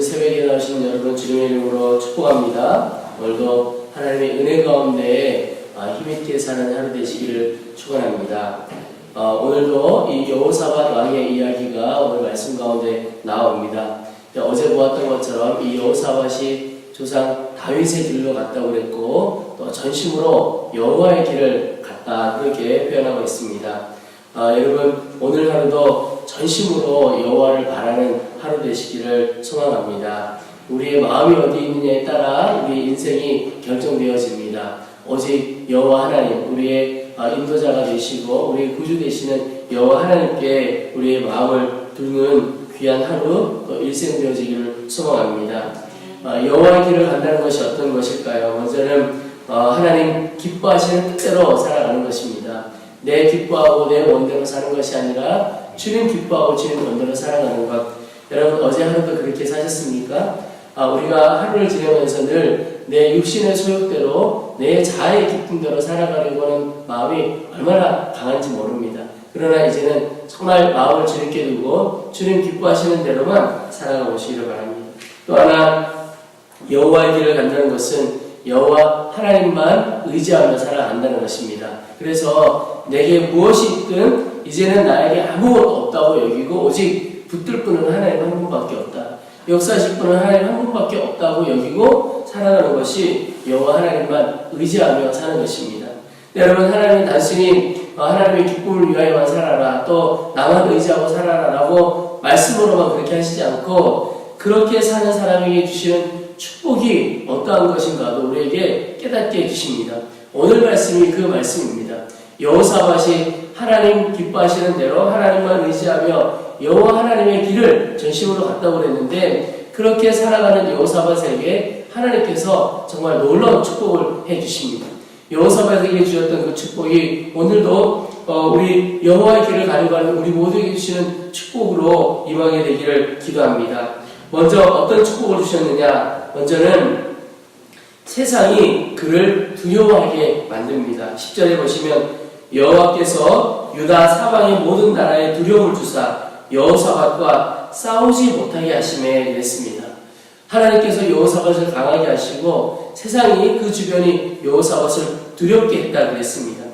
오늘 새벽에 나오신 여러분 주님의 이름으로 축복합니다. 오늘도 하나님의 은혜 가운데 아, 힘있게 사는 하루 되시기를 축원합니다. 어, 오늘도 이 여호사밧 왕의 이야기가 오늘 말씀 가운데 나옵니다. 어제 보았던 것처럼 이 여호사밧이 조상 다윗의 길로 갔다고 그랬고 또 전심으로 여호와의 길을 갔다 그렇게 표현하고 있습니다. 아, 여러분 오늘 하루도 전심으로 여호와를 바라는 하루 되시기를 소망합니다. 우리의 마음이 어디 있느냐에 따라 우리 인생이 결정되어집니다. 오직 여호와 하나님 우리의 아, 인도자가 되시고 우리의 구주 되시는 여호와 하나님께 우리의 마음을 두는 귀한 하루 또 일생 되어지기를 소망합니다. 아, 여호와의 길을 간다는 것이 어떤 것일까요? 먼저는 어, 하나님 기뻐하시는 뜻대로 살아가는 것입니다. 내 기뻐하고 내 원대로 사는 것이 아니라 주님 기뻐하고 주님 원대로 살아가는 것. 여러분 어제 하루도 그렇게 사셨습니까? 아, 우리가 하루를 지내면서 늘 내 육신의 소욕대로 내 자아의 기쁨대로 살아가려고 하는 마음이 얼마나 강한지 모릅니다. 그러나 이제는 정말 마음을 주님께 두고 주님 기뻐하시는 대로만 살아가 보시기를 바랍니다. 또 하나 여호와의 길을 간다는 것은 여호와 하나님만 의지하며 살아간다는 것입니다. 그래서 내게 무엇이 있든 이제는 나에게 아무것도 없다고 여기고 오직 붙들 분은 하나님 한 분밖에 없다. 역사하실 분은 하나님 한 분밖에 없다고 여기고 살아가는 것이 여호와 하나님만 의지하며 사는 것입니다. 네, 여러분 하나님은 단순히 어, 하나님의 기쁨을 위하여만 살아라 또 나만 의지하고 살아라라고 말씀으로만 그렇게 하시지 않고 그렇게 사는 사람에게 주시는 축복이 어떠한 것인가도 우리에게 깨닫게 해주십니다. 오늘 말씀이 그 말씀입니다. 여호사밭이 하나님 기뻐하시는 대로 하나님만 의지하며 여호와 하나님의 길을 전심으로 갔다고 그랬는데 그렇게 살아가는 여호사밭에게 하나님께서 정말 놀라운 축복을 해 주십니다. 여호사밭에게 주셨던 그 축복이 오늘도 어, 우리 여호와의 길을 가려고 하는 우리 모두에게 주시는 축복으로 임하게 되기를 기도합니다. 먼저 어떤 축복을 주셨느냐? 먼저는 세상이 그를 두려워하게 만듭니다. 10절에 보시면 여호와께서 유다 사방의 모든 나라에 두려움을 주사 여호사밧과 싸우지 못하게 하심에 이랬습니다. 하나님께서 여호사밧을 강하게 하시고 세상이 그 주변이 여호사밧을 두렵게 했다 그랬습니다.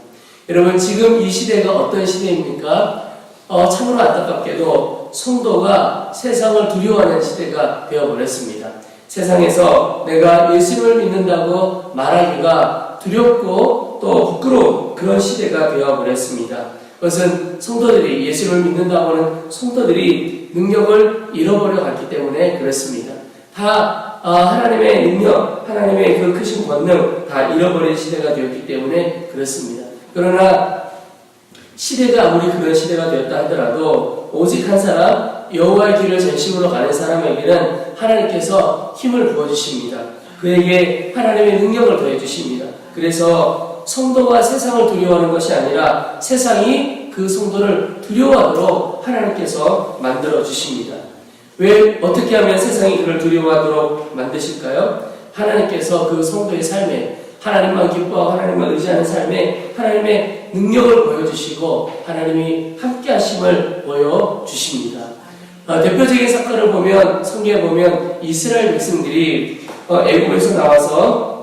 여러분 지금 이 시대가 어떤 시대입니까? 어, 참으로 안타깝게도 성도가 세상을 두려워하는 시대가 되어버렸습니다. 세상에서 내가 예수를 믿는다고 말하기가 두렵고 또 부끄러운 그런 시대가 되어버렸습니다. 그것은 성도들이 예수를 믿는다고 하는 성도들이 능력을 잃어버려 갔기 때문에 그렇습니다. 다 어, 하나님의 능력, 하나님의 그 크신 권능 다 잃어버린 시대가 되었기 때문에 그렇습니다. 그러나 시대가 아무리 그런 시대가 되었다 하더라도 오직 한 사람 여호와의 길을 전심으로 가는 사람에게는 하나님께서 힘을 부어 주십니다. 그에게 하나님의 능력을 더해 주십니다. 그래서 성도가 세상을 두려워하는 것이 아니라 세상이 그 성도를 두려워하도록 하나님께서 만들어 주십니다. 왜 어떻게 하면 세상이 그를 두려워하도록 만드실까요? 하나님께서 그 성도의 삶에 하나님만 기뻐하고 하나님만 의지하는 삶에 하나님의 능력을 보여주시고 하나님이 함께 하심을 보여주십니다. 어, 대표적인 사건을 보면 성경에 보면 이스라엘 백성들이 어, 애국에서 나와서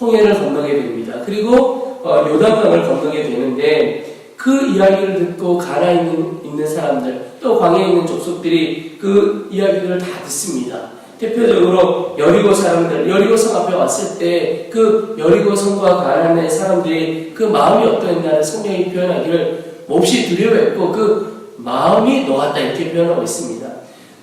홍해를 건너게 됩니다. 그리고 어, 요단강을 건너게 되는데 그 이야기를 듣고 가나 있는, 있는 사람들 또 광야에 있는 족속들이 그 이야기들을 다 듣습니다. 대표적으로 여리고 사람들, 여리고성 앞에 왔을 때 그 여리고성과 가나안의 사람들이 그 마음이 어떠했냐를 성경이 표현하기를 몹시 두려워했고 그 마음이 녹았다 이렇게 표현하고 있습니다.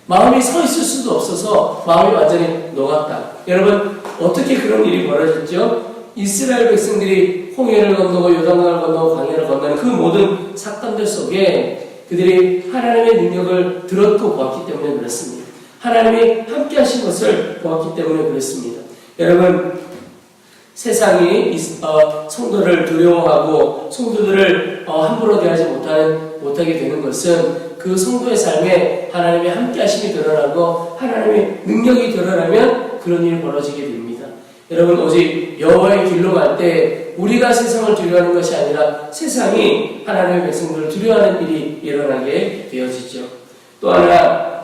마음이 서 있을 수도 없어서 마음이 완전히 녹았다. 여러분 어떻게 그런 일이 벌어졌죠? 이스라엘 백성들이 홍해를 건너고 요단강을 건너고 광야를 건너는 그 모든 사건들 속에 그들이 하나님의 능력을 들었고 보았기 때문에 그렇습니다. 하나님이 함께 하신 것을 보았기 때문에 그렇습니다. 여러분, 세상이 어, 성도를 두려워하고 성도들을 어, 함부로 대하지 못하는, 못하게 되는 것은 그 성도의 삶에 하나님의 함께 하심이 드러나고 하나님의 능력이 드러나면 그런 일이 벌어지게 됩니다. 여러분, 오직 여호와의 길로 갈 때 우리가 세상을 두려워하는 것이 아니라 세상이 하나님의 백성들을 두려워하는 일이 일어나게 되어지죠. 또 하나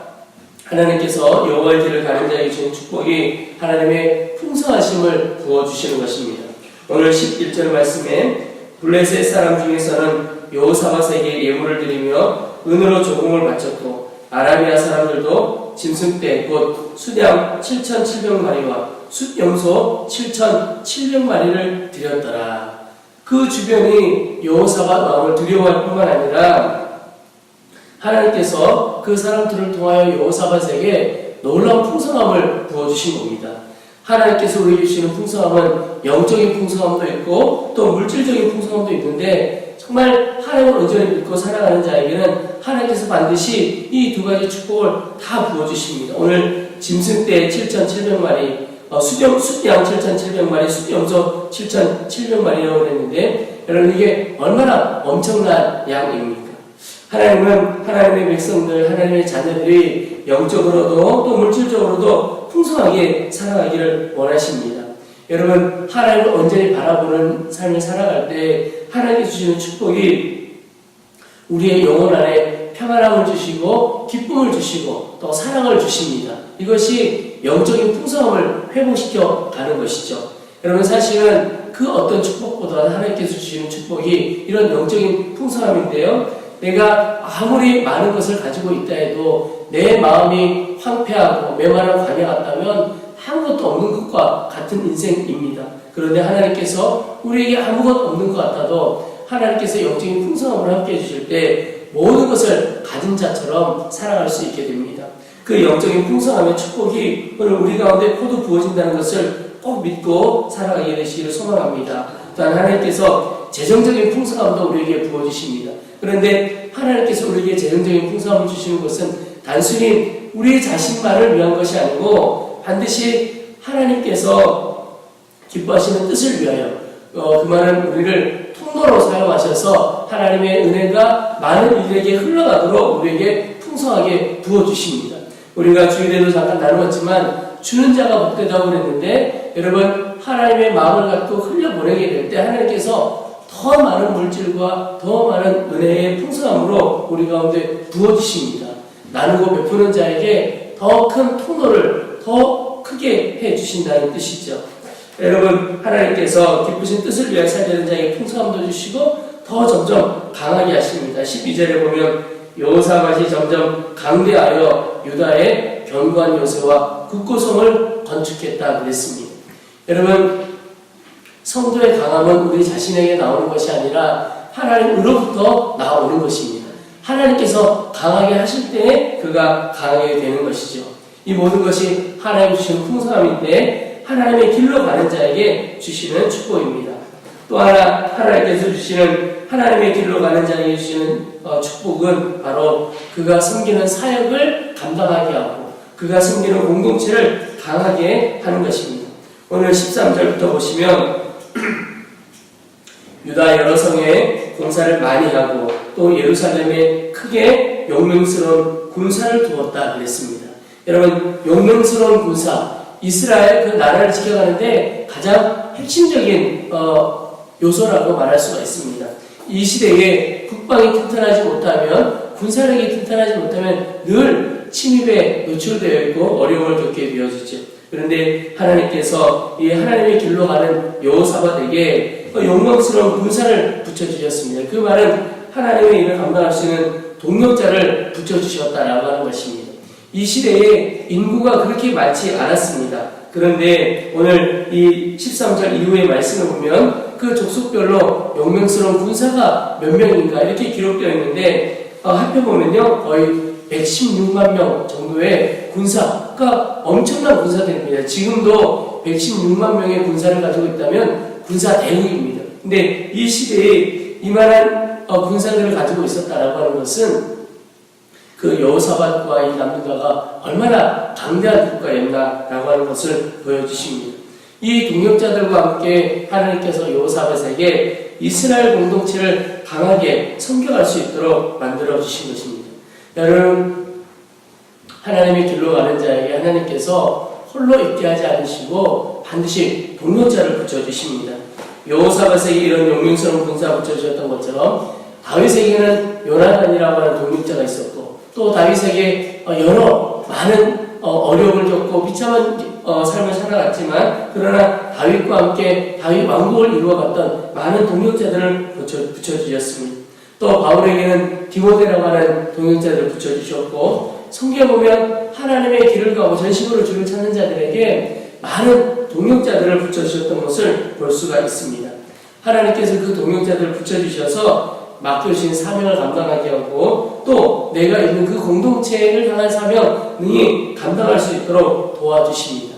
하나님께서 여호와의 길을 가는 자에게 주는 축복이 하나님의 풍성하심을 부어 주시는 것입니다. 오늘 11절 말씀에 블레셋 사람 중에서는 여호사밧에게 예물을 드리며 은으로 조공을 바쳤고 아라비아 사람들도 짐승 떼 곧 수량 7,700마리와 숫염소 7,700마리를 드렸더라. 그 주변이 여호사밧 왕을 두려워할 뿐만 아니라 하나님께서 그 사람들을 통하여 여호사밧에게 놀라운 풍성함을 부어주신 겁니다. 하나님께서 우리에게 주시는 풍성함은 영적인 풍성함도 있고 또 물질적인 풍성함도 있는데 정말 하나님을 온전히 믿고 살아가는 자에게는 하나님께서 반드시 이 두 가지 축복을 다 부어주십니다. 오늘 짐승떼 7,700마리, 어, 수령, 숫양 7,700마리, 숫염소 7,700마리라고 그랬는데 여러분 이게 얼마나 엄청난 양입니까? 하나님은 하나님의 백성들, 하나님의 자녀들이 영적으로도 또 물질적으로도 풍성하게 살아가기를 원하십니다. 여러분, 하나님을 온전히 바라보는 삶을 살아갈 때 하나님이 주시는 축복이 우리의 영혼 안에 평안함을 주시고 기쁨을 주시고 또 사랑을 주십니다. 이것이 영적인 풍성함을 회복시켜 가는 것이죠. 여러분 사실은 그 어떤 축복보다 하나님께서 주시는 축복이 이런 영적인 풍성함인데요. 내가 아무리 많은 것을 가지고 있다 해도 내 마음이 황폐하고 메마른 관에 같다면 아무것도 없는 것과 같은 인생입니다. 그런데 하나님께서 우리에게 아무것도 없는 것 같아도 하나님께서 영적인 풍성함을 함께 해주실 때 모든 것을 가진 자처럼 살아갈 수 있게 됩니다. 그 영적인 풍성함의 축복이 오늘 우리 가운데 모두 부어진다는 것을 꼭 믿고 살아가게 되시기를 소망합니다. 또한 하나님께서 재정적인 풍성함도 우리에게 부어주십니다. 그런데 하나님께서 우리에게 재정적인 풍성함을 주시는 것은 단순히 우리 자신만을 위한 것이 아니고 반드시 하나님께서 기뻐하시는 뜻을 위하여 어, 그 말은 우리를 통로로 사용하셔서 하나님의 은혜가 많은 이들에게 흘러가도록 우리에게 풍성하게 부어주십니다. 우리가 주일에도 잠깐 나누었지만 주는 자가 복되다고 그랬는데 여러분 하나님의 마음을 갖고 흘려보내게 될 때 하나님께서 더 많은 물질과 더 많은 은혜의 풍성함으로 우리 가운데 부어주십니다. 나누고 베푸는 자에게 더 큰 통로를 더 크게 해주신다는 뜻이죠. 여러분 하나님께서 기쁘신 뜻을 위해 살려는 자에게 풍성함도 주시고 더 점점 강하게 하십니다. 12절에 보면 여호사밧이 점점 강대하여 유다의 견고한 요새와 국고성을 건축했다 그랬습니다. 여러분 성도의 강함은 우리 자신에게 나오는 것이 아니라 하나님으로부터 나오는 것입니다. 하나님께서 강하게 하실 때 그가 강하게 되는 것이죠. 이 모든 것이 하나님 주시는 풍성함인데 하나님의 길로 가는 자에게 주시는 축복입니다. 또 하나 하나님께서 주시는 하나님의 길로 가는 자에게 주시는 어, 축복은 바로 그가 섬기는 사역을 감당하게 하고 그가 섬기는 공동체를 강하게 하는 것입니다. 오늘 13절부터 보시면 유다 여러 성에 공사를 많이 하고 또 예루살렘에 크게 용맹스러운 군사를 두었다 그랬습니다. 여러분 용맹스러운 군사 이스라엘 그 나라를 지켜가는데 가장 핵심적인 어, 요소라고 말할 수가 있습니다. 이 시대에 국방이 튼튼하지 못하면 군사력이 튼튼하지 못하면 늘 침입에 노출되어 있고 어려움을 겪게 되어지죠. 그런데 하나님께서 이 하나님의 길로 가는 여호사밧에게 그 영광스러운 군사를 붙여주셨습니다. 그 말은 하나님의 일을 감당할 수 있는 동력자를 붙여주셨다라고 하는 것입니다. 이 시대에 인구가 그렇게 많지 않았습니다. 그런데 오늘 이 13절 이후의 말씀을 보면 그 족속별로 용맹스러운 군사가 몇 명인가 이렇게 기록되어 있는데 어, 합해보면요 거의 116만 명 정도의 군사가 엄청난 군사들입니다. 지금도 116만 명의 군사를 가지고 있다면 군사 대국입니다. 근데 이 시대에 이만한 어, 군사들을 가지고 있었다라고 하는 것은 그 여호사밧과 이 남유다가 얼마나 강대한 국가였나라고 하는 것을 보여주십니다. 이 동역자들과 함께 하나님께서 여호사밧에게 이스라엘 공동체를 강하게 섬겨갈 수 있도록 만들어 주신 것입니다. 여러분 하나님의 길로 가는 자에게 하나님께서 홀로 있게 하지 않으시고 반드시 동역자를 붙여 주십니다. 여호사밧에게 이런 용맹스러운 군사 붙여 주셨던 것처럼 다윗에게는 요나단이라고 하는 동역자가 있었고 또 다윗에게 어, 여러 많은 어, 려움을 겪고 비참한 어, 삶을 살아갔지만 그러나 다윗과 함께 다윗 왕국을 이루어갔던 많은 동역자들을 붙여, 붙여 주셨습니다. 또 바울에게는 디모데라고 하는 동역자들을 붙여주셨고 성경에 보면 하나님의 길을 가고 전심으로 주를 찾는 자들에게 많은 동역자들을 붙여주셨던 것을 볼 수가 있습니다. 하나님께서 그 동역자들을 붙여주셔서 맡겨주신 사명을 감당하게 하고 또 내가 있는 그 공동체를 향한 사명 능히 감당할 수 있도록 도와주십니다.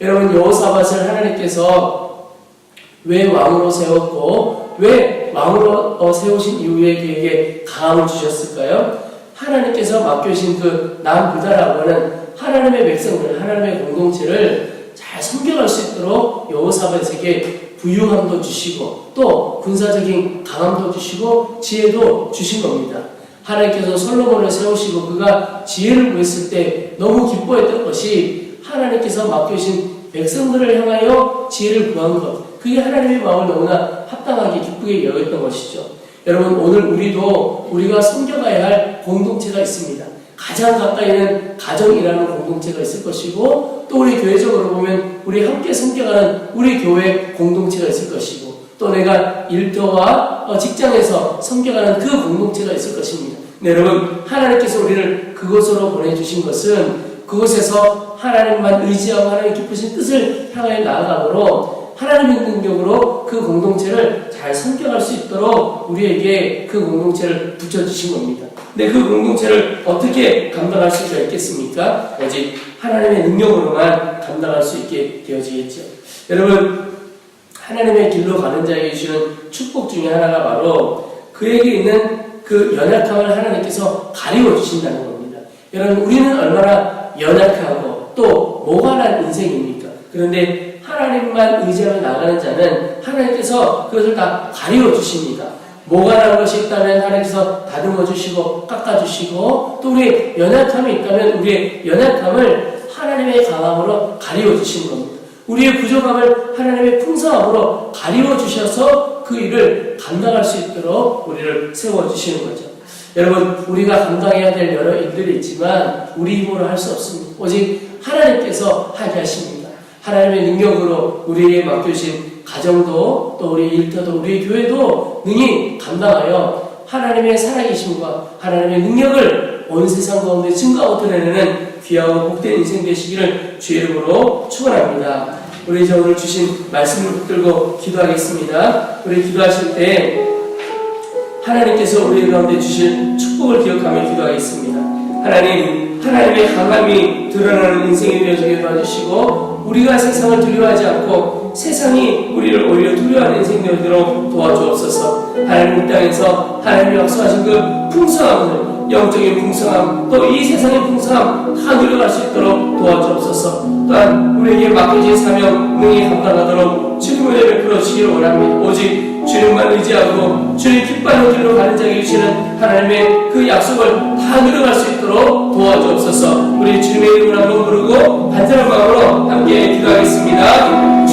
여러분 여호사밧을 하나님께서 왜 왕으로 세웠고 왜 왕으로 어, 세우신 이후에 그에게 강함을 주셨을까요? 하나님께서 맡겨주신 그 남부다라고 하는 하나님의 백성들, 하나님의 공동체를 잘 섬겨갈 수 있도록 여호사밧에게 부유함도 주시고 또 군사적인 강함도 주시고 지혜도 주신 겁니다. 하나님께서 솔로몬을 세우시고 그가 지혜를 구했을 때 너무 기뻐했던 것이 하나님께서 맡겨주신 백성들을 향하여 지혜를 구한 것. 그게 하나님의 마음을 너무나 합당하게 기쁘게 여겼던 것이죠. 여러분 오늘 우리도 우리가 섬겨가야 할 공동체가 있습니다. 가장 가까이는 가정이라는 공동체가 있을 것이고 또 우리 교회적으로 보면 우리 함께 섬겨가는 우리 교회 공동체가 있을 것이고 또 내가 일터와 어, 직장에서 섬겨가는 그 공동체가 있을 것입니다. 네, 여러분 하나님께서 우리를 그곳으로 보내주신 것은 그곳에서 하나님만 의지하고 하나님 기쁘신 뜻을 향하여 나아가므로 하나님의 능력으로 그 공동체를 잘 섬겨갈 수 있도록 우리에게 그 공동체를 붙여주신 겁니다. 근데 그 공동체를 어떻게 감당할 수가 있겠습니까? 오직 하나님의 능력으로만 감당할 수 있게 되어지겠죠. 여러분, 하나님의 길로 가는 자에게 주시는 축복 중에 하나가 바로 그에게 있는 그 연약함을 하나님께서 가리워 주신다는 겁니다. 여러분, 우리는 얼마나 연약하고 또 모가난 인생입니까? 그런데 하나님만 의지하며 나가는 자는 하나님께서 그것을 다 가리워 주십니다. 모가난 것이 있다면 하나님께서 다듬어 주시고 깎아 주시고 또 우리 연약함이 있다면 우리의 연약함을 하나님의 강함으로 가리워 주시는 겁니다. 우리의 부족함을 하나님의 풍성함으로 가리워 주셔서 그 일을 감당할 수 있도록 우리를 세워 주시는 거죠. 여러분, 우리가 감당해야 될 여러 일들이 있지만 우리 힘으로 할 수 없습니다. 오직 하나님께서 하게 하십니다. 하나님의 능력으로 우리에게 맡겨주신 가정도 또 우리 일터도 우리 교회도 능히 감당하여 하나님의 살아계심과 하나님의 능력을 온 세상 가운데 증거하고 드러내는 귀하고 복된 인생 되시기를 주의 이름으로 축원합니다. 우리 이제 오늘 주신 말씀을 붙들고 기도하겠습니다. 우리 기도하실 때 하나님께서 우리 가운데 주신 축복을 기억하며 기도하겠습니다. 하나님, 하나님의 강함이 드러나는 인생이 되어지게 도와주시고 우리가 세상을 두려워하지 않고 세상이 우리를 오히려 두려워하는 인생 되도록 도와주옵소서. 하나님 이 땅에서 하나님이 역사하신 그 풍성함을 영적인 풍성함 또 이 세상의 풍성함 다 누려갈 수 있도록 도와주옵소서. 또한 우리에게 맡겨진 사명 능히 감당하도록 주님의 은혜를 풀어주시기를 원합니다. 오직 주님만 의지하고 주님 기뻐하는 길로 가는 자에게 주시는 하나님의 그 약속을 다 누려갈 수 있도록 도와주옵소서. 우리 주님의 이름을 한번 부르고 간절한 마음으로 함께 기도하겠습니다.